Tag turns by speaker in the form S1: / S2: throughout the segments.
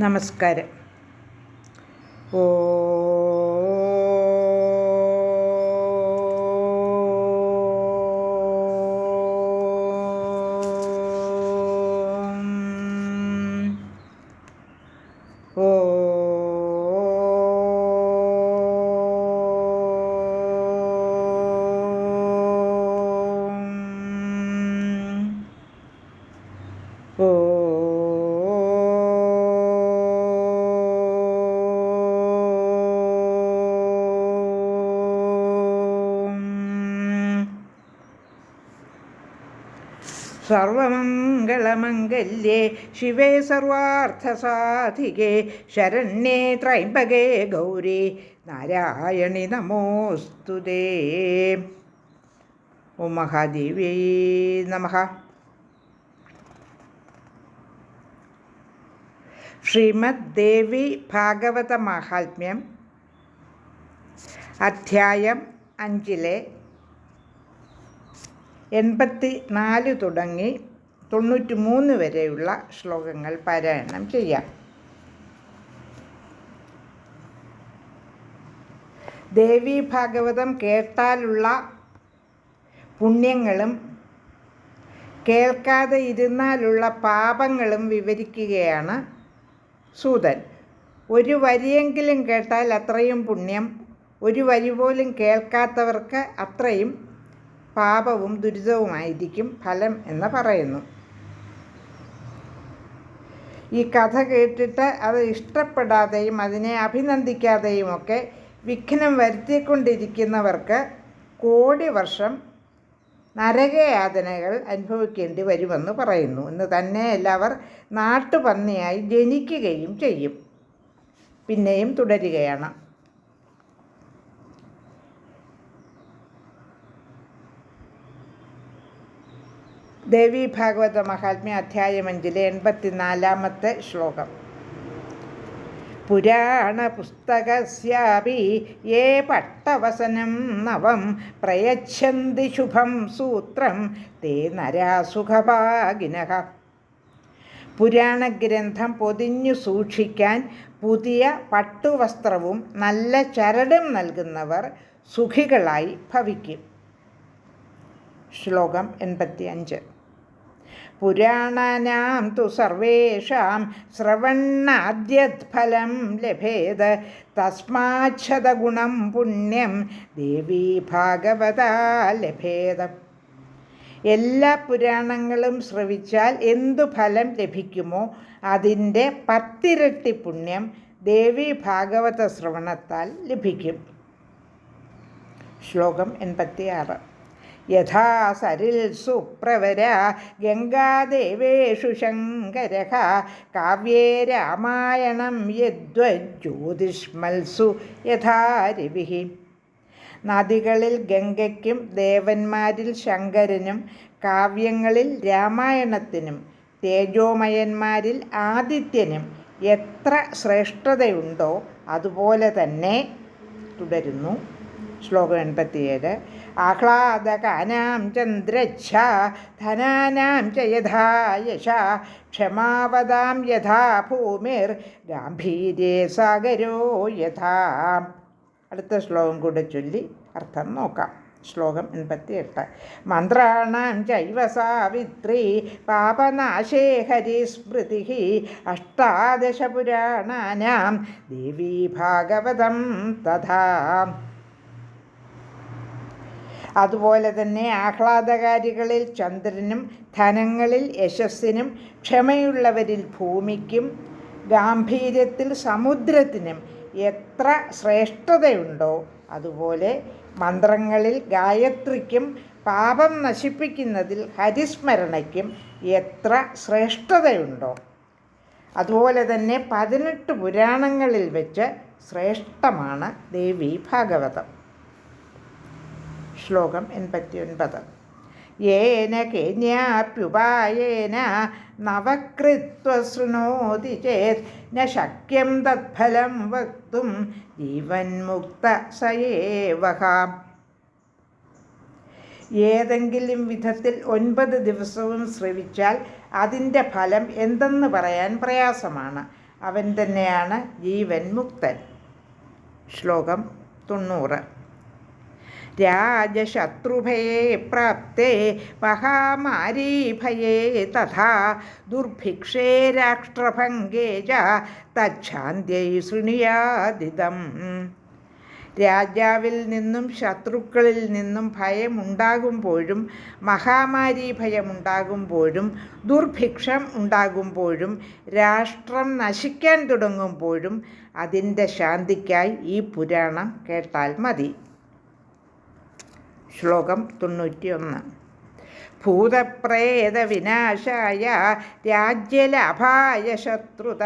S1: നമസ്കാരം. ഓ ഓ സർവമംഗളമംഗല്യേ ശിവേ സർവാർത്ഥസാധികേ ശരണ്യേ ത്രൈംബകേ ഗൗരി നാരായണി നമോസ്തുതേ ഓം മഹാദേവ്യൈ നമഃ. ശ്രീമദ്ദേവി ഭാഗവത മാഹാത്മ്യം അധ്യായം അഞ്ചിലെ എൺപത്തി നാല് തുടങ്ങി തൊണ്ണൂറ്റി മൂന്ന് വരെയുള്ള ശ്ലോകങ്ങൾ പാരായണം ചെയ്യാം. ദേവി ഭാഗവതം കേട്ടാലുള്ള പുണ്യങ്ങളും കേൾക്കാതെ ഇരുന്നാലുള്ള പാപങ്ങളും വിവരിക്കുകയാണ് സൂതൻ. ഒരു വരിയെങ്കിലും കേട്ടാൽ അത്രയും പുണ്യം ഒരു വരി പോലും കേൾക്കാത്തവർക്ക് അത്രയും പാപവും ദുരിതവുമായിരിക്കും ഫലം എന്ന് പറയുന്നു. ഈ കഥ കേട്ടിട്ട് അത് ഇഷ്ടപ്പെടാതെയും അതിനെ അഭിനന്ദിക്കാതെയും ഒക്കെ വിഘ്നം വരുത്തിക്കൊണ്ടിരിക്കുന്നവർക്ക് കോടി വർഷം നരകയാതനകൾ അനുഭവിക്കേണ്ടി വരുമെന്ന് പറയുന്നു. എന്ന് തന്നെ അവർ നാട്ടുപന്നിയായി ജനിക്കുകയും ചെയ്യും. പിന്നെയും തുടരുകയാണ്. ദേവി ഭാഗവത മഹാത്മ്യ അധ്യായം അഞ്ചിലെ എൺപത്തിനാലാമത്തെ ശ്ലോകം. പുരാണപുസ്തകസ്യാപി ഏ പട്ടവസനം നവം പ്രയച്ഛന്തി ശുഭം സൂത്രം തേ നരാസുഖഭാഗിനഃ പുരാണഗ്രന്ഥം പൊതിഞ്ഞു സൂക്ഷിക്കാൻ പുതിയ പട്ടുവസ്ത്രവും നല്ല ചരടും നൽകുന്നവർ സുഖികളായി ഭവിക്കും. ശ്ലോകം എൺപത്തി അഞ്ച് പുരാണാനാം തു സർവേഷാം ശ്രവണാദ്യഫലം ലഭേത്. തസ്മാച്ഛതഗുണം പുണ്യം ദേവീ ഭാഗവത ലഭേത്. എല്ലാ പുരാണങ്ങളും ശ്രവിച്ചാൽ എന്തു ഫലം ലഭിക്കുമോ? അതിന്റെ പത്തിരട്ടി പുണ്യം ദേവി ഭാഗവത ശ്രവണത്താൽ ലഭിക്കും. ശ്ലോകം എൺപത്തിയാറ്. യഥാ സരിൽ സുപ്രവര ഗംഗാദേവേഷു ശങ്കര കാവ്യേ രാമായണം യദ്വജ്യോതിഷ്മത്സു യഥാരവി നദികളിൽ ഗംഗയ്ക്കും ദേവന്മാരിൽ ശങ്കരനും കാവ്യങ്ങളിൽ രാമായണത്തിനും തേജോമയന്മാരിൽ ആദിത്യനും എത്ര ശ്രേഷ്ഠതയുണ്ടോ അതുപോലെ തന്നെ തുടരുന്നു. ശ്ലോകം എൺപത്തിയേഴ്. ആഹ്ലാദകാനാം ചന്ദ്രച്ഛ ധനാനാം ച യഥാ യശ ക്ഷമാവതാം യഥാ ഭൂമിർ ഗാംഭീര്യേ സാഗരോ യഥാ. അടുത്ത ശ്ലോകം കൂടെ ചൊല്ലി അർത്ഥം നോക്കാം. ശ്ലോകം എൺപത്തിയെട്ട്. മന്ത്രാണാം ചൈവ സാവിത്രി പാപനാശേ ഹരിസ്മൃതി അഷ്ടാദശപുരാണാനാം ദേവീ ഭാഗവതം തഥാ. അതുപോലെ തന്നെ ആഹ്ലാദകാരികളിൽ ചന്ദ്രനും ധനങ്ങളിൽ യശസ്സിനും ക്ഷമയുള്ളവരിൽ ഭൂമിക്കും ഗാംഭീര്യത്തിൽ സമുദ്രത്തിനും എത്ര ശ്രേഷ്ഠതയുണ്ടോ അതുപോലെ മന്ത്രങ്ങളിൽ ഗായത്രിക്കും പാപം നശിപ്പിക്കുന്നതിൽ ഹരിസ്മരണയ്ക്കും എത്ര ശ്രേഷ്ഠതയുണ്ടോ. അതുപോലെ തന്നെ പതിനെട്ട് പുരാണങ്ങളിൽ വെച്ച് ശ്രേഷ്ഠമാണ് ദേവി ഭാഗവതം. ശ്ലോകം എൺപത്തി ഒൻപത് യേന കേന്യാപ്യുപായേന നവകൃത്വശൃണോതി ചേത് ന തത്ഫലം വക്തും ജീവൻമുക്ത സയേവഹ ഏതെങ്കിലും വിധത്തിൽ ഒൻപത് ദിവസവും ശ്രവിച്ചാൽ അതിന്റെ ഫലം എന്തെന്ന് പറയാൻ പ്രയാസമാണ്. അവൻ തന്നെയാണ് ജീവൻ മുക്തൻ ശ്ലോകം തൊണ്ണൂറ്. രാജശത്രുഭയേ പ്രാപ്തേ മഹാമാരീഭയേ തഥാ ദുർഭിക്ഷേ രാഷ്ട്രഭംഗേ ച തച്ഛാന്ത്യൈ ശൃണിയാദിതം. രാജാവിൽ നിന്നും ശത്രുക്കളിൽ നിന്നും ഭയമുണ്ടാകുമ്പോഴും മഹാമാരി ഭയമുണ്ടാകുമ്പോഴും ദുർഭിക്ഷം ഉണ്ടാകുമ്പോഴും രാഷ്ട്രം നശിക്കാൻ തുടങ്ങുമ്പോഴും അതിന്റെ ശാന്തിക്കായി ഈ പുരാണം കേട്ടാൽ മതി. ശ്ലോകം തൊണ്ണൂറ്റിയൊന്ന്. ഭൂതപ്രേതവിനാശായ രാജ്യലാഭായ ശത്രുത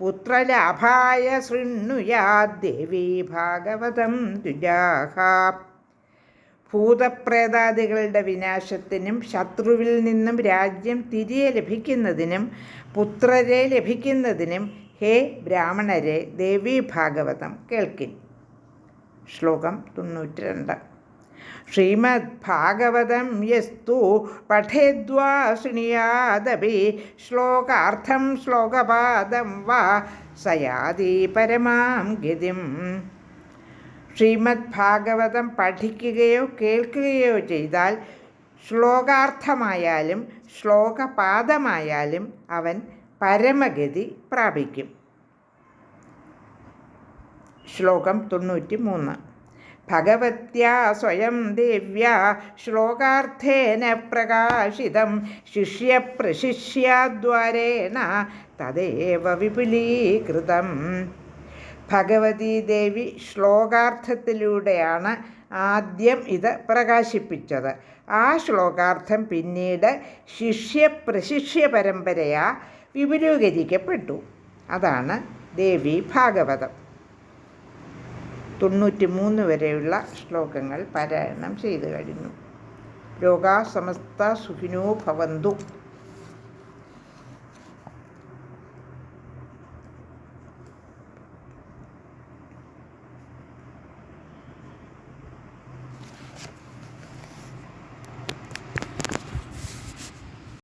S1: പുത്രലാഭായ ശൃണ്ണുയാദേവി ഭാഗവതം ദ്വിജാഹ. ഭൂതപ്രേതാദികളുടെ വിനാശത്തിനും ശത്രുവിൽ നിന്നും രാജ്യം തിരികെ ലഭിക്കുന്നതിനും പുത്രരെ ലഭിക്കുന്നതിനും ഹേ ബ്രാഹ്മണരെ ദേവി ഭാഗവതം കേൾക്കിൻ. ശ്ലോകം തൊണ്ണൂറ്റി രണ്ട് ശ്രീമദ് ഭാഗവതം യസ്തു പഠേദ്വാ ശൃണിയാദപി ശ്ലോകാർത്ഥം ശ്ലോകപാദം വാ സയാദി പരമാം ഗതിം. ശ്രീമദ് ഭാഗവതം പഠിക്കുകയോ കേൾക്കുകയോ ചെയ്താൽ ശ്ലോകാർത്ഥമായാലും ശ്ലോകപാദമായാലും അവൻ പരമഗതി പ്രാപിക്കും. ശ്ലോകം തൊണ്ണൂറ്റി മൂന്ന് ഭഗവത്യാ സ്വയം ദിവ്യ ശ്ലോകാർത്ഥേന പ്രകാശിതം ശിഷ്യ പ്രശിഷ്യദ്വാരേണ തദേവ വിപുലീകൃതം. ഭഗവതി ദേവി ശ്ലോകാർത്ഥത്തിലൂടെയാണ് ആദ്യം ഇത് പ്രകാശിപ്പിച്ചത്. ആ ശ്ലോകാർത്ഥം പിന്നീട് ശിഷ്യ പ്രശിഷ്യ പരമ്പരയാ വിപുലീകരിക്കപ്പെട്ടു. അതാണ് ദേവി ഭാഗവതം. തൊണ്ണൂറ്റി മൂന്ന് വരെയുള്ള ശ്ലോകങ്ങൾ പാരായണം ചെയ്തു കഴിഞ്ഞു. ലോകാ സമസ്ത സുഖിനോ ഭവന്തു.